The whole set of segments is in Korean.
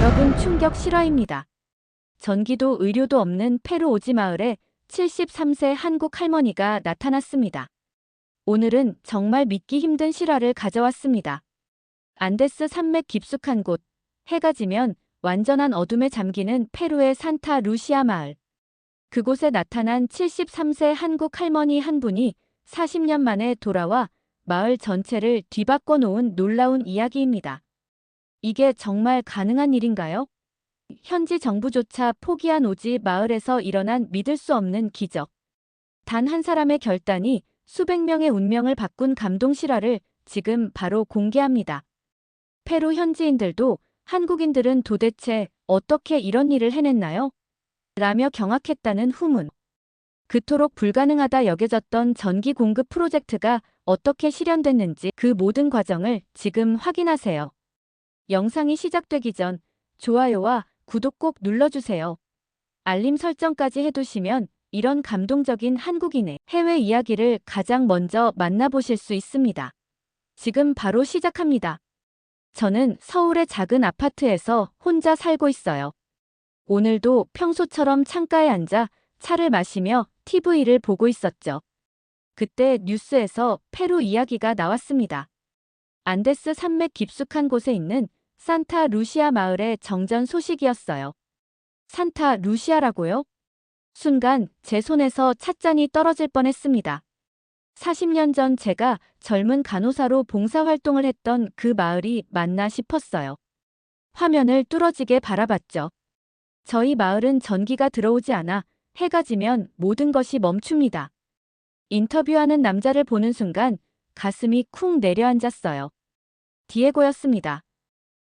여러분 충격 실화입니다. 전기도 의료도 없는 페루 오지 마을에 73세 한국 할머니가 나타났습니다. 오늘은 정말 믿기 힘든 실화를 가져왔습니다. 안데스 산맥 깊숙한 곳, 해가 지면 완전한 어둠에 잠기는 페루의 산타 루시아 마을. 그곳에 나타난 73세 한국 할머니 한 분이 40년 만에 돌아와 마을 전체를 뒤바꿔 놓은 놀라운 이야기입니다. 이게 정말 가능한 일인가요? 현지 정부조차 포기한 오지 마을에서 일어난 믿을 수 없는 기적. 단 한 사람의 결단이 수백 명의 운명을 바꾼 감동 실화를 지금 바로 공개합니다. 페루 현지인들도 한국인들은 도대체 어떻게 이런 일을 해냈나요? 라며 경악했다는 후문. 그토록 불가능하다 여겨졌던 전기 공급 프로젝트가 어떻게 실현됐는지 그 모든 과정을 지금 확인하세요. 영상이 시작되기 전 좋아요와 구독 꼭 눌러주세요. 알림 설정까지 해두시면 이런 감동적인 한국인의 해외 이야기를 가장 먼저 만나보실 수 있습니다. 지금 바로 시작합니다. 저는 서울의 작은 아파트에서 혼자 살고 있어요. 오늘도 평소처럼 창가에 앉아 차를 마시며 TV를 보고 있었죠. 그때 뉴스에서 페루 이야기가 나왔습니다. 안데스 산맥 깊숙한 곳에 있는 산타 루시아 마을의 정전 소식이었어요. 산타 루시아라고요? 순간 제 손에서 찻잔이 떨어질 뻔했습니다. 40년 전 제가 젊은 간호사로 봉사활동을 했던 그 마을이 맞나 싶었어요. 화면을 뚫어지게 바라봤죠. 저희 마을은 전기가 들어오지 않아 해가 지면 모든 것이 멈춥니다. 인터뷰하는 남자를 보는 순간 가슴이 쿵 내려앉았어요. 디에고였습니다.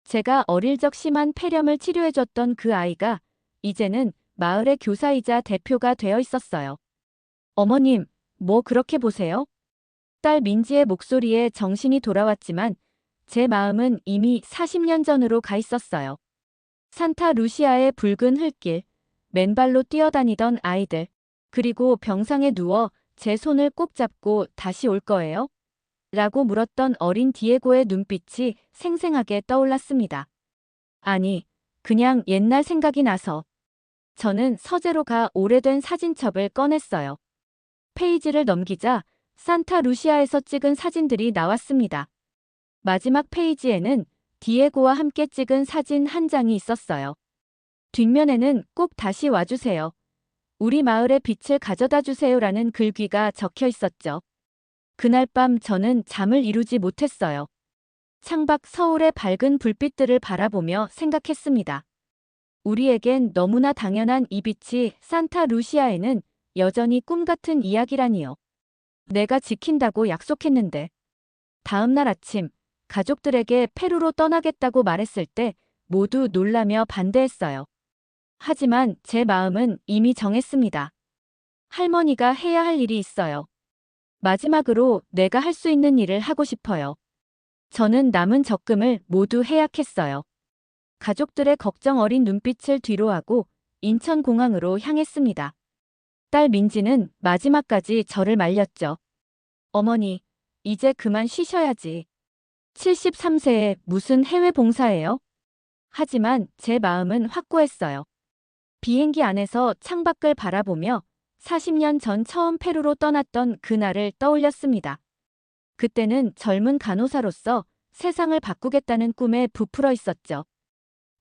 제가 어릴 적 심한 폐렴을 치료해줬던 그 아이가 이제는 마을의 교사이자 대표가 되어 있었어요. 어머님, 뭐 그렇게 보세요? 딸 민지의 목소리에 정신이 돌아왔지만 제 마음은 이미 40년 전으로 가 있었어요. 산타 루시아의 붉은 흙길, 맨발로 뛰어다니던 아이들, 그리고 병상에 누워 제 손을 꼭 잡고 다시 올 거예요? 라고 물었던 어린 디에고의 눈빛이 생생하게 떠올랐습니다. 아니, 그냥 옛날 생각이 나서. 저는 서재로 가 오래된 사진첩을 꺼냈어요. 페이지를 넘기자 산타 루시아에서 찍은 사진들이 나왔습니다. 마지막 페이지에는 디에고와 함께 찍은 사진 한 장이 있었어요. 뒷면에는 꼭 다시 와주세요. 우리 마을의 빛을 가져다 주세요라는 글귀가 적혀 있었죠. 그날 밤 저는 잠을 이루지 못했어요. 창밖 서울의 밝은 불빛들을 바라보며 생각했습니다. 우리에겐 너무나 당연한 이 빛이 산타 루시아에는 여전히 꿈 같은 이야기라니요. 내가 지킨다고 약속했는데. 다음 날 아침, 가족들에게 페루로 떠나겠다고 말했을 때 모두 놀라며 반대했어요. 하지만 제 마음은 이미 정했습니다. 할머니가 해야 할 일이 있어요. 마지막으로 내가 할 수 있는 일을 하고 싶어요. 저는 남은 적금을 모두 해약했어요. 가족들의 걱정 어린 눈빛을 뒤로하고 인천공항으로 향했습니다. 딸 민지는 마지막까지 저를 말렸죠. 어머니, 이제 그만 쉬셔야지. 73세에 무슨 해외 봉사예요? 하지만 제 마음은 확고했어요. 비행기 안에서 창밖을 바라보며 40년 전 처음 페루로 떠났던 그날을 떠올렸습니다. 그때는 젊은 간호사로서 세상을 바꾸겠다는 꿈에 부풀어 있었죠.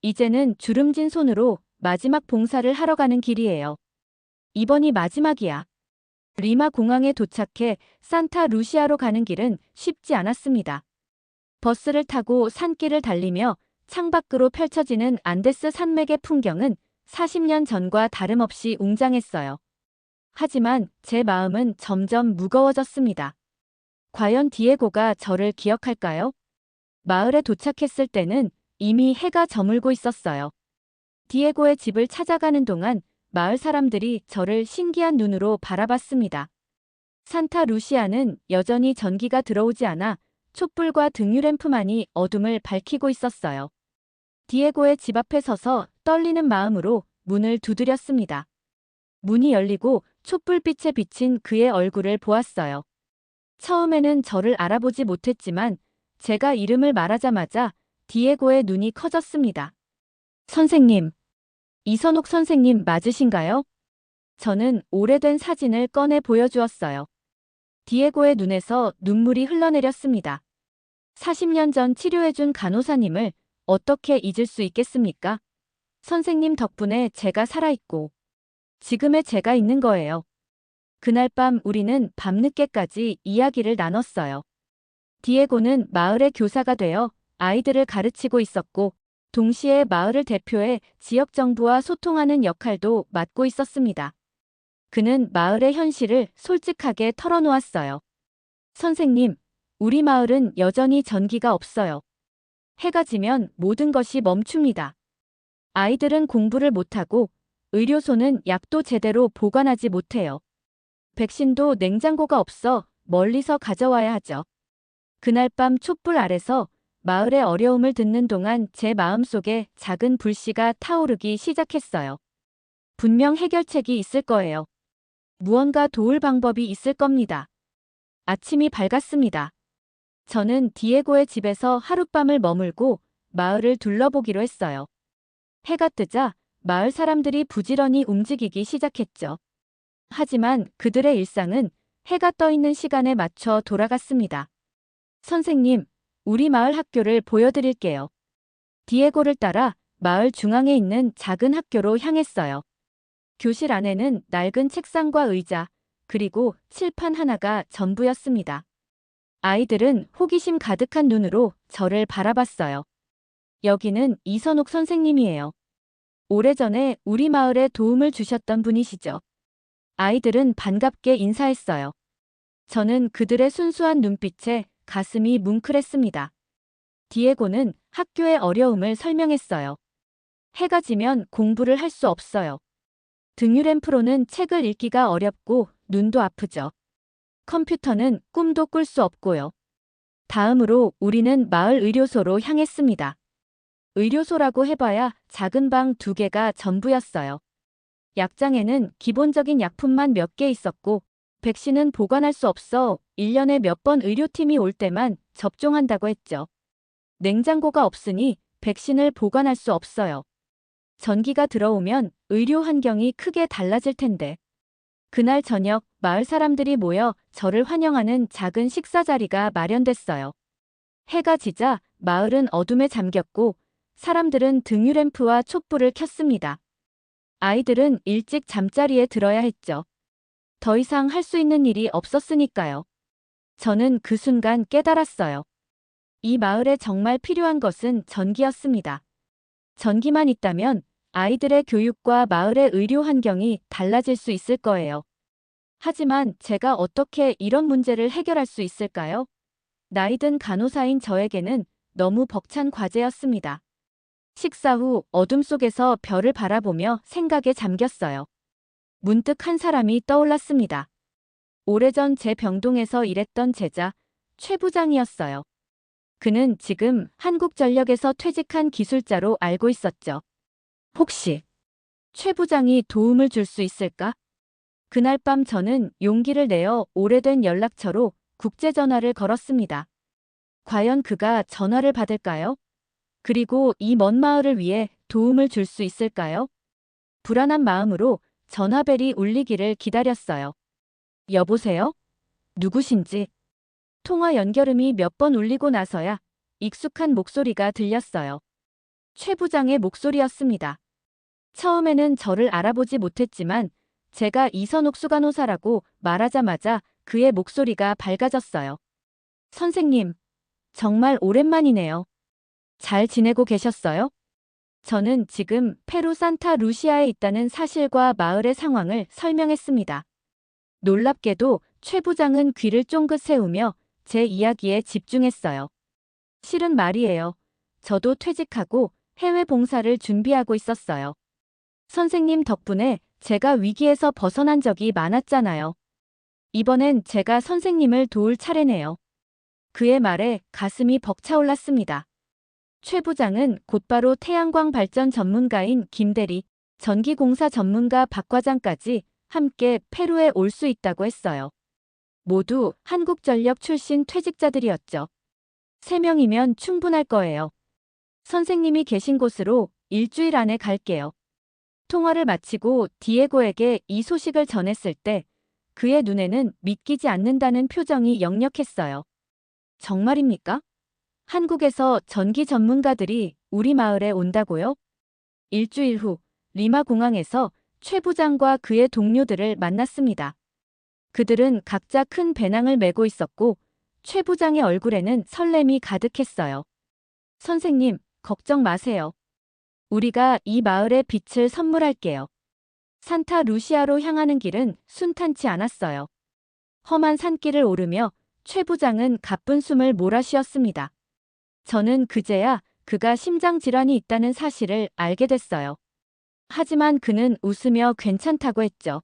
이제는 주름진 손으로 마지막 봉사를 하러 가는 길이에요. 이번이 마지막이야. 리마 공항에 도착해 산타 루시아로 가는 길은 쉽지 않았습니다. 버스를 타고 산길을 달리며 창밖으로 펼쳐지는 안데스 산맥의 풍경은 40년 전과 다름없이 웅장했어요. 하지만 제 마음은 점점 무거워졌습니다. 과연 디에고가 저를 기억할까요? 마을에 도착했을 때는 이미 해가 저물고 있었어요. 디에고의 집을 찾아가는 동안 마을 사람들이 저를 신기한 눈으로 바라봤습니다. 산타 루시아는 여전히 전기가 들어오지 않아 촛불과 등유램프만이 어둠을 밝히고 있었어요. 디에고의 집 앞에 서서 떨리는 마음으로 문을 두드렸습니다. 문이 열리고 촛불빛에 비친 그의 얼굴을 보았어요. 처음에는 저를 알아보지 못했지만 제가 이름을 말하자마자 디에고의 눈이 커졌습니다. 선생님, 이선옥 선생님 맞으신가요? 저는 오래된 사진을 꺼내 보여주었어요. 디에고의 눈에서 눈물이 흘러내렸습니다. 40년 전 치료해준 간호사님을 어떻게 잊을 수 있겠습니까? 선생님 덕분에 제가 살아있고 지금의 제가 있는 거예요. 그날 밤 우리는 밤늦게까지 이야기를 나눴어요. 디에고는 마을의 교사가 되어 아이들을 가르치고 있었고 동시에 마을을 대표해 지역 정부와 소통하는 역할도 맡고 있었습니다. 그는 마을의 현실을 솔직하게 털어놓았어요. 선생님, 우리 마을은 여전히 전기가 없어요. 해가 지면 모든 것이 멈춥니다. 아이들은 공부를 못하고 의료소는 약도 제대로 보관하지 못해요. 백신도 냉장고가 없어 멀리서 가져와야 하죠. 그날 밤 촛불 아래서 마을의 어려움을 듣는 동안 제 마음속에 작은 불씨가 타오르기 시작했어요. 분명 해결책이 있을 거예요. 무언가 도울 방법이 있을 겁니다. 아침이 밝았습니다. 저는 디에고의 집에서 하룻밤을 머물고 마을을 둘러보기로 했어요. 해가 뜨자 마을 사람들이 부지런히 움직이기 시작했죠. 하지만 그들의 일상은 해가 떠 있는 시간에 맞춰 돌아갔습니다. 선생님, 우리 마을 학교를 보여드릴게요. 디에고를 따라 마을 중앙에 있는 작은 학교로 향했어요. 교실 안에는 낡은 책상과 의자, 그리고 칠판 하나가 전부였습니다. 아이들은 호기심 가득한 눈으로 저를 바라봤어요. 여기는 이선옥 선생님이에요. 오래전에 우리 마을에 도움을 주셨던 분이시죠. 아이들은 반갑게 인사했어요. 저는 그들의 순수한 눈빛에 가슴이 뭉클했습니다. 디에고는 학교의 어려움을 설명했어요. 해가 지면 공부를 할 수 없어요. 등유램 프로는 책을 읽기가 어렵고 눈도 아프죠. 컴퓨터는 꿈도 꿀 수 없고요. 다음으로 우리는 마을 의료소로 향했습니다. 의료소라고 해봐야 작은 방 두 개가 전부였어요. 약장에는 기본적인 약품만 몇 개 있었고, 백신은 보관할 수 없어 1년에 몇 번 의료팀이 올 때만 접종한다고 했죠. 냉장고가 없으니 백신을 보관할 수 없어요. 전기가 들어오면 의료 환경이 크게 달라질 텐데. 그날 저녁 마을 사람들이 모여 저를 환영하는 작은 식사 자리가 마련됐어요. 해가 지자 마을은 어둠에 잠겼고 사람들은 등유램프와 촛불을 켰습니다. 아이들은 일찍 잠자리에 들어야 했죠. 더 이상 할 수 있는 일이 없었으니까요. 저는 그 순간 깨달았어요. 이 마을에 정말 필요한 것은 전기였습니다. 전기만 있다면 아이들의 교육과 마을의 의료 환경이 달라질 수 있을 거예요. 하지만 제가 어떻게 이런 문제를 해결할 수 있을까요? 나이든 간호사인 저에게는 너무 벅찬 과제였습니다. 식사 후 어둠 속에서 별을 바라보며 생각에 잠겼어요. 문득 한 사람이 떠올랐습니다. 오래전 제 병동에서 일했던 제자 최 부장이었어요. 그는 지금 한국전력에서 퇴직한 기술자로 알고 있었죠. 혹시 최 부장이 도움을 줄 수 있을까? 그날 밤 저는 용기를 내어 오래된 연락처로 국제전화를 걸었습니다. 과연 그가 전화를 받을까요? 그리고 이 먼 마을을 위해 도움을 줄 수 있을까요? 불안한 마음으로 전화벨이 울리기를 기다렸어요. 여보세요? 누구신지? 통화 연결음이 몇 번 울리고 나서야 익숙한 목소리가 들렸어요. 최 부장의 목소리였습니다. 처음에는 저를 알아보지 못했지만 제가 이선옥 수간호사라고 말하자마자 그의 목소리가 밝아졌어요. 선생님, 정말 오랜만이네요. 잘 지내고 계셨어요? 저는 지금 페루 산타 루시아에 있다는 사실과 마을의 상황을 설명했습니다. 놀랍게도 최 부장은 귀를 쫑긋 세우며 제 이야기에 집중했어요. 실은 말이에요. 저도 퇴직하고 해외 봉사를 준비하고 있었어요. 선생님 덕분에 제가 위기에서 벗어난 적이 많았잖아요. 이번엔 제가 선생님을 도울 차례네요. 그의 말에 가슴이 벅차올랐습니다. 최 부장은 곧바로 태양광 발전 전문가인 김대리, 전기공사 전문가 박 과장까지 함께 페루에 올 수 있다고 했어요. 모두 한국전력 출신 퇴직자들이었죠. 세 명이면 충분할 거예요. 선생님이 계신 곳으로 일주일 안에 갈게요. 통화를 마치고 디에고에게 이 소식을 전했을 때 그의 눈에는 믿기지 않는다는 표정이 역력했어요. 정말입니까? 한국에서 전기 전문가들이 우리 마을에 온다고요? 일주일 후 리마 공항에서 최 부장과 그의 동료들을 만났습니다. 그들은 각자 큰 배낭을 메고 있었고 최 부장의 얼굴에는 설렘이 가득했어요. 선생님, 걱정 마세요. 우리가 이 마을의 빛을 선물할게요. 산타 루시아로 향하는 길은 순탄치 않았어요. 험한 산길을 오르며 최 부장은 가쁜 숨을 몰아쉬었습니다. 저는 그제야 그가 심장 질환이 있다는 사실을 알게 됐어요. 하지만 그는 웃으며 괜찮다고 했죠.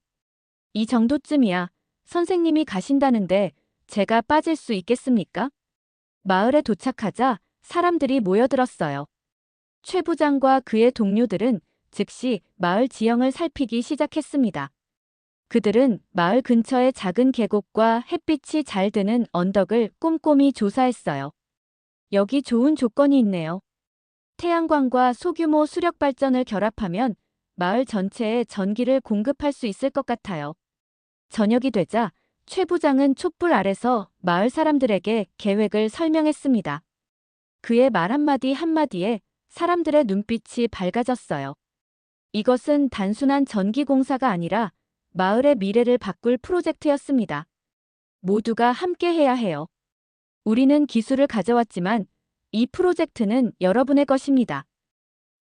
이 정도쯤이야. 선생님이 가신다는데 제가 빠질 수 있겠습니까? 마을에 도착하자 사람들이 모여들었어요. 최 부장과 그의 동료들은 즉시 마을 지형을 살피기 시작했습니다. 그들은 마을 근처의 작은 계곡과 햇빛이 잘 드는 언덕을 꼼꼼히 조사했어요. 여기 좋은 조건이 있네요. 태양광과 소규모 수력 발전을 결합하면 마을 전체에 전기를 공급할 수 있을 것 같아요. 저녁이 되자 최 부장은 촛불 아래서 마을 사람들에게 계획을 설명했습니다. 그의 말 한마디 한마디에 사람들의 눈빛이 밝아졌어요. 이것은 단순한 전기 공사가 아니라 마을의 미래를 바꿀 프로젝트였습니다. 모두가 함께 해야 해요. 우리는 기술을 가져왔지만 이 프로젝트는 여러분의 것입니다.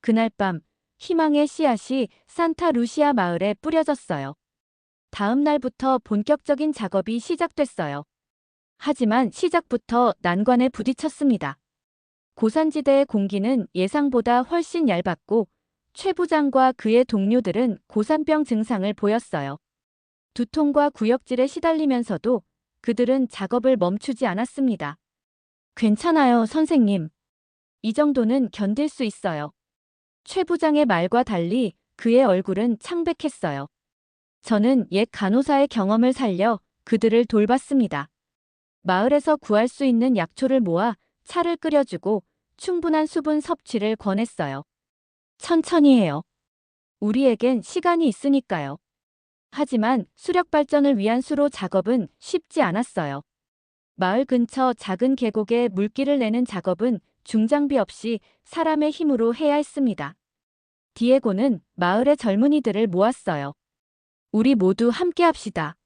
그날 밤 희망의 씨앗이 산타 루시아 마을에 뿌려졌어요. 다음 날부터 본격적인 작업이 시작됐어요. 하지만 시작부터 난관에 부딪혔습니다. 고산지대의 공기는 예상보다 훨씬 얇았고 최 부장과 그의 동료들은 고산병 증상을 보였어요. 두통과 구역질에 시달리면서도 그들은 작업을 멈추지 않았습니다. 괜찮아요, 선생님. 이 정도는 견딜 수 있어요. 최 부장의 말과 달리 그의 얼굴은 창백했어요. 저는 옛 간호사의 경험을 살려 그들을 돌봤습니다. 마을에서 구할 수 있는 약초를 모아 차를 끓여주고 충분한 수분 섭취를 권했어요. 천천히 해요. 우리에겐 시간이 있으니까요. 하지만 수력 발전을 위한 수로 작업은 쉽지 않았어요. 마을 근처 작은 계곡에 물기를 내는 작업은 중장비 없이 사람의 힘으로 해야 했습니다. 디에고는 마을의 젊은이들을 모았어요. 우리 모두 함께 합시다.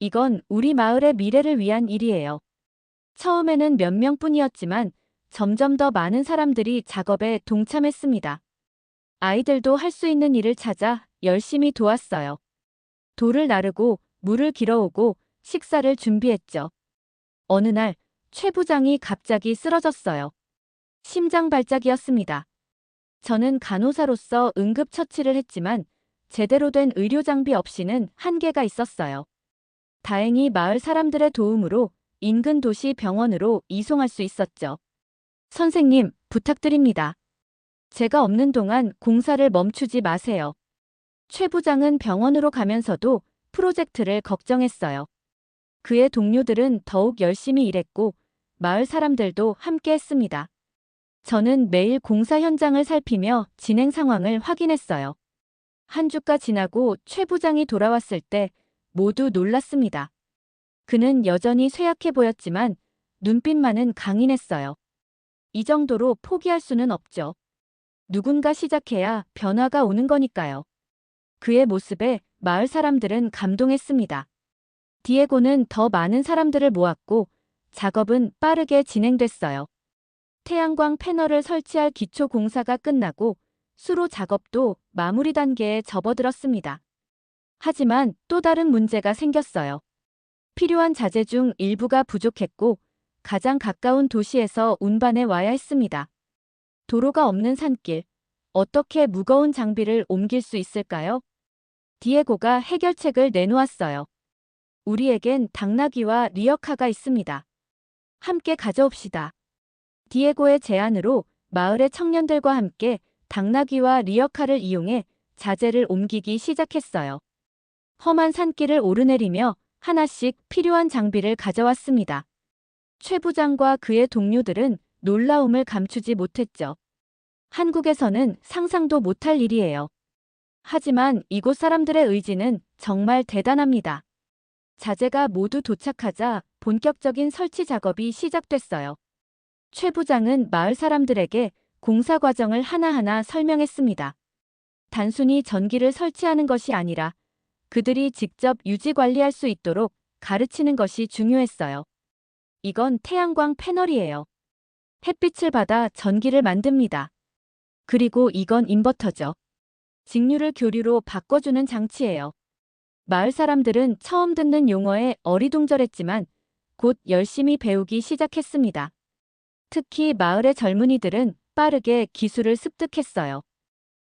이건 우리 마을의 미래를 위한 일이에요. 처음에는 몇 명뿐이었지만 점점 더 많은 사람들이 작업에 동참했습니다. 아이들도 할 수 있는 일을 찾아 열심히 도왔어요. 돌을 나르고 물을 길어오고 식사를 준비했죠. 어느 날 최 부장이 갑자기 쓰러졌어요. 심장 발작이었습니다. 저는 간호사로서 응급처치를 했지만 제대로 된 의료 장비 없이는 한계가 있었어요. 다행히 마을 사람들의 도움으로 인근 도시 병원으로 이송할 수 있었죠. 선생님, 부탁드립니다. 제가 없는 동안 공사를 멈추지 마세요. 최 부장은 병원으로 가면서도 프로젝트를 걱정했어요. 그의 동료들은 더욱 열심히 일했고 마을 사람들도 함께 했습니다. 저는 매일 공사 현장을 살피며 진행 상황을 확인했어요. 한 주가 지나고 최 부장이 돌아왔을 때 모두 놀랐습니다. 그는 여전히 쇠약해 보였지만 눈빛만은 강인했어요. 이 정도로 포기할 수는 없죠. 누군가 시작해야 변화가 오는 거니까요. 그의 모습에 마을 사람들은 감동했습니다. 디에고는 더 많은 사람들을 모았고 작업은 빠르게 진행됐어요. 태양광 패널을 설치할 기초 공사가 끝나고 수로 작업도 마무리 단계에 접어들었습니다. 하지만 또 다른 문제가 생겼어요. 필요한 자재 중 일부가 부족했고 가장 가까운 도시에서 운반해 와야 했습니다. 도로가 없는 산길, 어떻게 무거운 장비를 옮길 수 있을까요? 디에고가 해결책을 내놓았어요. 우리에겐 당나귀와 리어카가 있습니다. 함께 가져옵시다. 디에고의 제안으로 마을의 청년들과 함께 당나귀와 리어카를 이용해 자재를 옮기기 시작했어요. 험한 산길을 오르내리며 하나씩 필요한 장비를 가져왔습니다. 최 부장과 그의 동료들은 놀라움을 감추지 못했죠. 한국에서는 상상도 못할 일이에요. 하지만 이곳 사람들의 의지는 정말 대단합니다. 자재가 모두 도착하자 본격적인 설치 작업이 시작됐어요. 최 부장은 마을 사람들에게 공사 과정을 하나하나 설명했습니다. 단순히 전기를 설치하는 것이 아니라 그들이 직접 유지 관리할 수 있도록 가르치는 것이 중요했어요. 이건 태양광 패널이에요. 햇빛을 받아 전기를 만듭니다. 그리고 이건 인버터죠. 직류를 교류로 바꿔주는 장치예요. 마을 사람들은 처음 듣는 용어에 어리둥절했지만 곧 열심히 배우기 시작했습니다. 특히 마을의 젊은이들은 빠르게 기술을 습득했어요.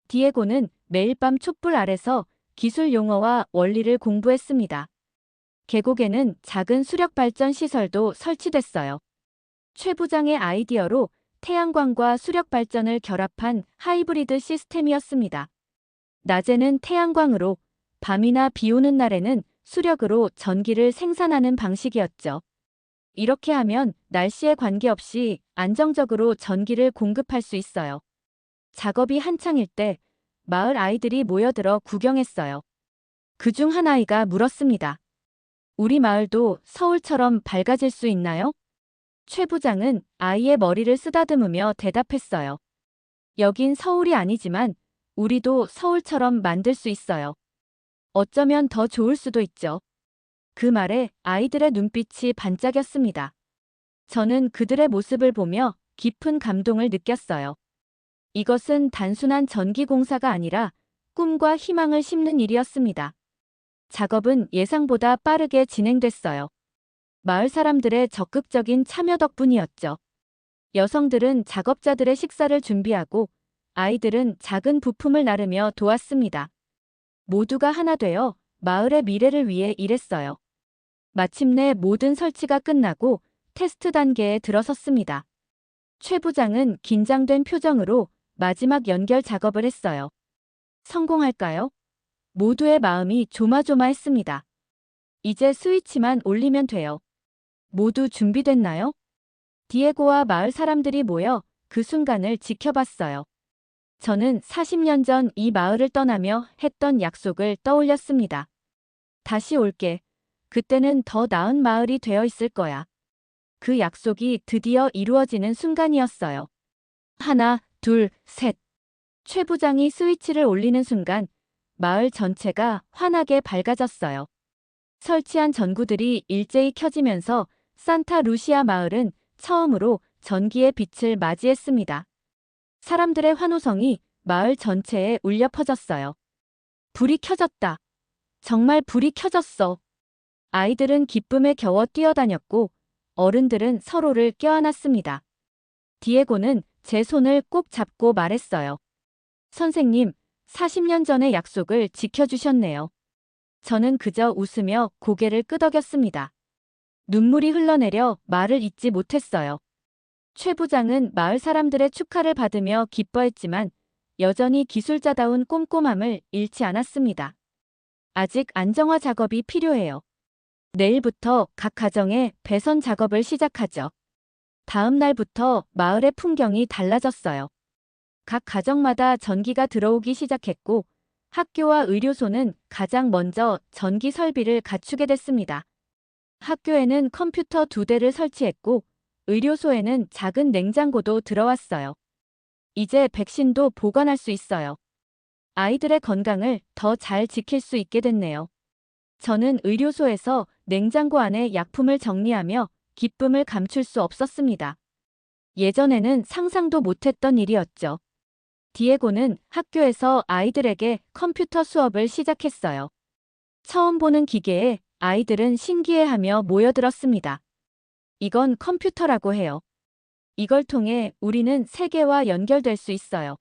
디에고는 매일 밤 촛불 아래서 기술 용어와 원리를 공부했습니다. 계곡에는 작은 수력 발전 시설도 설치됐어요. 최 부장의 아이디어로 태양광과 수력 발전을 결합한 하이브리드 시스템이었습니다. 낮에는 태양광으로, 밤이나 비 오는 날에는 수력으로 전기를 생산하는 방식이었죠. 이렇게 하면 날씨에 관계없이 안정적으로 전기를 공급할 수 있어요. 작업이 한창일 때 마을 아이들이 모여들어 구경했어요. 그중 한 아이가 물었습니다. 우리 마을도 서울처럼 밝아질 수 있나요? 최 부장은 아이의 머리를 쓰다듬으며 대답했어요. 여긴 서울이 아니지만 우리도 서울처럼 만들 수 있어요. 어쩌면 더 좋을 수도 있죠. 그 말에 아이들의 눈빛이 반짝였습니다. 저는 그들의 모습을 보며 깊은 감동을 느꼈어요. 이것은 단순한 전기 공사가 아니라 꿈과 희망을 심는 일이었습니다. 작업은 예상보다 빠르게 진행됐어요. 마을 사람들의 적극적인 참여 덕분이었죠. 여성들은 작업자들의 식사를 준비하고 아이들은 작은 부품을 나르며 도왔습니다. 모두가 하나 되어 마을의 미래를 위해 일했어요. 마침내 모든 설치가 끝나고 테스트 단계에 들어섰습니다. 최 부장은 긴장된 표정으로 마지막 연결 작업을 했어요. 성공할까요? 모두의 마음이 조마조마했습니다. 이제 스위치만 올리면 돼요. 모두 준비됐나요? 디에고와 마을 사람들이 모여 그 순간을 지켜봤어요. 저는 40년 전 이 마을을 떠나며 했던 약속을 떠올렸습니다. 다시 올게. 그때는 더 나은 마을이 되어 있을 거야. 그 약속이 드디어 이루어지는 순간이었어요. 하나, 둘, 셋. 최 부장이 스위치를 올리는 순간 마을 전체가 환하게 밝아졌어요. 설치한 전구들이 일제히 켜지면서 산타 루시아 마을은 처음으로 전기의 빛을 맞이했습니다. 사람들의 환호성이 마을 전체에 울려 퍼졌어요. 불이 켜졌다. 정말 불이 켜졌어. 아이들은 기쁨에 겨워 뛰어다녔고 어른들은 서로를 껴안았습니다. 디에고는 제 손을 꼭 잡고 말했어요. 선생님, 40년 전의 약속을 지켜주셨네요. 저는 그저 웃으며 고개를 끄덕였습니다. 눈물이 흘러내려 말을 잇지 못했어요. 최 부장은 마을 사람들의 축하를 받으며 기뻐했지만 여전히 기술자다운 꼼꼼함을 잃지 않았습니다. 아직 안정화 작업이 필요해요. 내일부터 각 가정에 배선 작업을 시작하죠. 다음 날부터 마을의 풍경이 달라졌어요. 각 가정마다 전기가 들어오기 시작했고 학교와 의료소는 가장 먼저 전기 설비를 갖추게 됐습니다. 학교에는 컴퓨터 두 대를 설치했고 의료소에는 작은 냉장고도 들어왔어요. 이제 백신도 보관할 수 있어요. 아이들의 건강을 더 잘 지킬 수 있게 됐네요. 저는 의료소에서 냉장고 안에 약품을 정리하며 기쁨을 감출 수 없었습니다. 예전에는 상상도 못했던 일이었죠. 디에고는 학교에서 아이들에게 컴퓨터 수업을 시작했어요. 처음 보는 기계에 아이들은 신기해하며 모여들었습니다. 이건 컴퓨터라고 해요. 이걸 통해 우리는 세계와 연결될 수 있어요.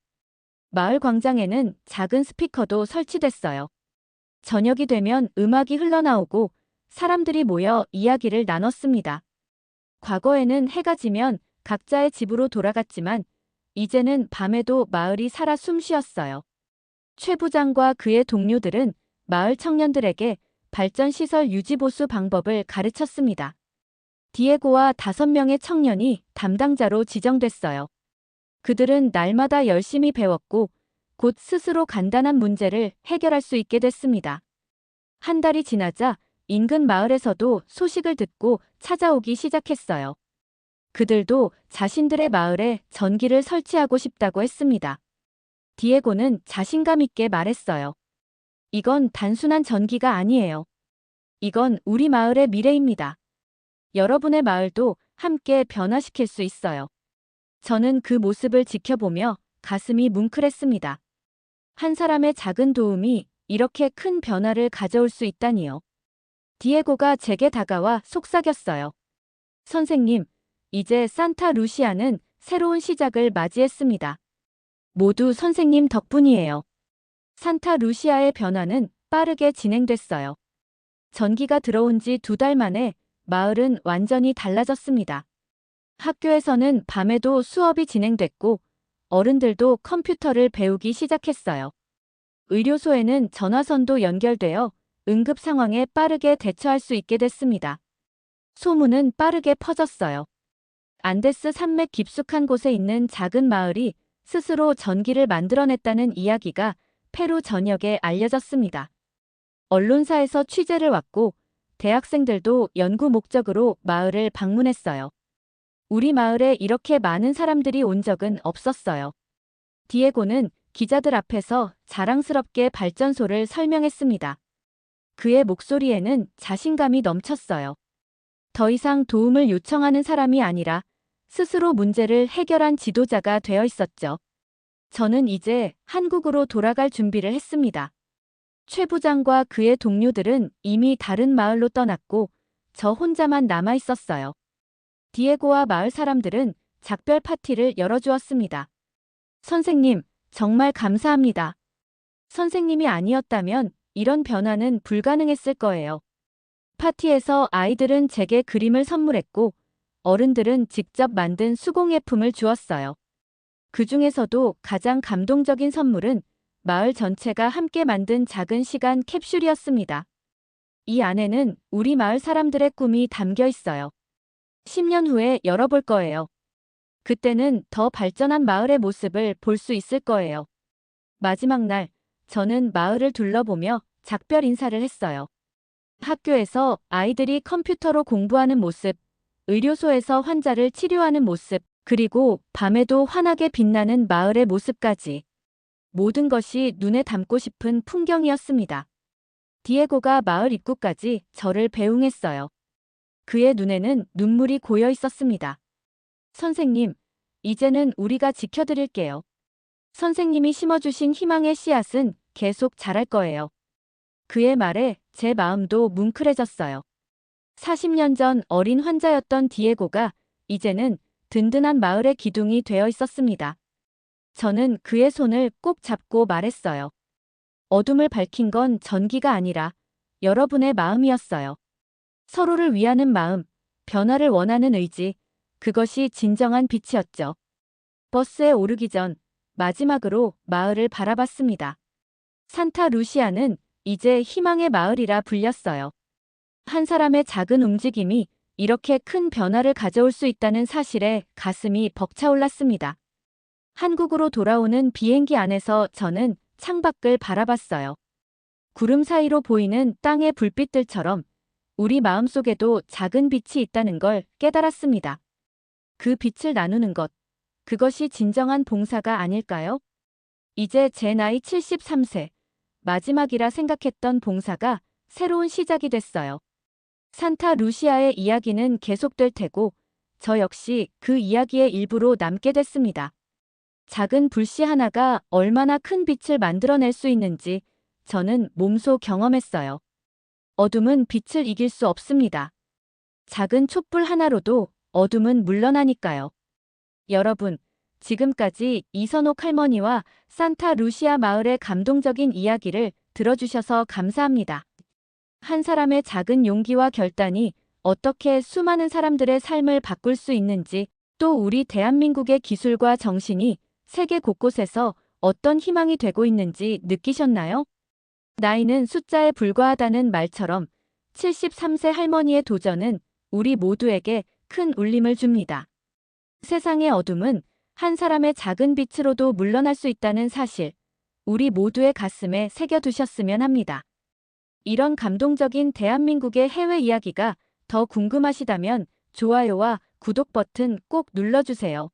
마을 광장에는 작은 스피커도 설치됐어요. 저녁이 되면 음악이 흘러나오고 사람들이 모여 이야기를 나눴습니다. 과거에는 해가 지면 각자의 집으로 돌아갔지만 이제는 밤에도 마을이 살아 숨쉬었어요. 최 부장과 그의 동료들은 마을 청년들에게 발전시설 유지보수 방법을 가르쳤습니다. 디에고와 다섯 명의 청년이 담당자로 지정됐어요. 그들은 날마다 열심히 배웠고 곧 스스로 간단한 문제를 해결할 수 있게 됐습니다. 한 달이 지나자 인근 마을에서도 소식을 듣고 찾아오기 시작했어요. 그들도 자신들의 마을에 전기를 설치하고 싶다고 했습니다. 디에고는 자신감 있게 말했어요. 이건 단순한 전기가 아니에요. 이건 우리 마을의 미래입니다. 여러분의 마을도 함께 변화시킬 수 있어요. 저는 그 모습을 지켜보며 가슴이 뭉클했습니다. 한 사람의 작은 도움이 이렇게 큰 변화를 가져올 수 있다니요. 디에고가 제게 다가와 속삭였어요. 선생님, 이제 산타 루시아는 새로운 시작을 맞이했습니다. 모두 선생님 덕분이에요. 산타 루시아의 변화는 빠르게 진행됐어요. 전기가 들어온 지 두 달 만에 마을은 완전히 달라졌습니다. 학교에서는 밤에도 수업이 진행됐고 어른들도 컴퓨터를 배우기 시작했어요. 의료소에는 전화선도 연결되어 응급 상황에 빠르게 대처할 수 있게 됐습니다. 소문은 빠르게 퍼졌어요. 안데스 산맥 깊숙한 곳에 있는 작은 마을이 스스로 전기를 만들어냈다는 이야기가 페루 전역에 알려졌습니다. 언론사에서 취재를 왔고 대학생들도 연구 목적으로 마을을 방문했어요. 우리 마을에 이렇게 많은 사람들이 온 적은 없었어요. 디에고는 기자들 앞에서 자랑스럽게 발전소를 설명했습니다. 그의 목소리에는 자신감이 넘쳤어요. 더 이상 도움을 요청하는 사람이 아니라 스스로 문제를 해결한 지도자가 되어 있었죠. 저는 이제 한국으로 돌아갈 준비를 했습니다. 최 부장과 그의 동료들은 이미 다른 마을로 떠났고 저 혼자만 남아 있었어요. 디에고와 마을 사람들은 작별 파티를 열어주었습니다. 선생님, 정말 감사합니다. 선생님이 아니었다면 이런 변화는 불가능했을 거예요. 파티에서 아이들은 제게 그림을 선물했고 어른들은 직접 만든 수공예품을 주었어요. 그 중에서도 가장 감동적인 선물은 마을 전체가 함께 만든 작은 시간 캡슐이었습니다. 이 안에는 우리 마을 사람들의 꿈이 담겨 있어요. 10년 후에 열어볼 거예요. 그때는 더 발전한 마을의 모습을 볼 수 있을 거예요. 마지막 날, 저는 마을을 둘러보며 작별 인사를 했어요. 학교에서 아이들이 컴퓨터로 공부하는 모습, 의료소에서 환자를 치료하는 모습, 그리고 밤에도 환하게 빛나는 마을의 모습까지. 모든 것이 눈에 담고 싶은 풍경이었습니다. 디에고가 마을 입구까지 저를 배웅했어요. 그의 눈에는 눈물이 고여 있었습니다. 선생님, 이제는 우리가 지켜드릴게요. 선생님이 심어주신 희망의 씨앗은 계속 자랄 거예요. 그의 말에 제 마음도 뭉클해졌어요. 40년 전 어린 환자였던 디에고가 이제는 든든한 마을의 기둥이 되어 있었습니다. 저는 그의 손을 꼭 잡고 말했어요. 어둠을 밝힌 건 전기가 아니라 여러분의 마음이었어요. 서로를 위하는 마음, 변화를 원하는 의지, 그것이 진정한 빛이었죠. 버스에 오르기 전 마지막으로 마을을 바라봤습니다. 산타 루시아는 이제 희망의 마을이라 불렸어요. 한 사람의 작은 움직임이 이렇게 큰 변화를 가져올 수 있다는 사실에 가슴이 벅차올랐습니다. 한국으로 돌아오는 비행기 안에서 저는 창밖을 바라봤어요. 구름 사이로 보이는 땅의 불빛들처럼 우리 마음속에도 작은 빛이 있다는 걸 깨달았습니다. 그 빛을 나누는 것, 그것이 진정한 봉사가 아닐까요? 이제 제 나이 73세, 마지막이라 생각했던 봉사가 새로운 시작이 됐어요. 산타 루시아의 이야기는 계속될 테고, 저 역시 그 이야기의 일부로 남게 됐습니다. 작은 불씨 하나가 얼마나 큰 빛을 만들어낼 수 있는지 저는 몸소 경험했어요. 어둠은 빛을 이길 수 없습니다. 작은 촛불 하나로도 어둠은 물러나니까요. 여러분, 지금까지 이선옥 할머니와 산타 루시아 마을의 감동적인 이야기를 들어주셔서 감사합니다. 한 사람의 작은 용기와 결단이 어떻게 수많은 사람들의 삶을 바꿀 수 있는지 또 우리 대한민국의 기술과 정신이 세계 곳곳에서 어떤 희망이 되고 있는지 느끼셨나요? 나이는 숫자에 불과하다는 말처럼 73세 할머니의 도전은 우리 모두에게 큰 울림을 줍니다. 세상의 어둠은 한 사람의 작은 빛으로도 물러날 수 있다는 사실, 우리 모두의 가슴에 새겨두셨으면 합니다. 이런 감동적인 대한민국의 해외 이야기가 더 궁금하시다면 좋아요와 구독 버튼 꼭 눌러주세요.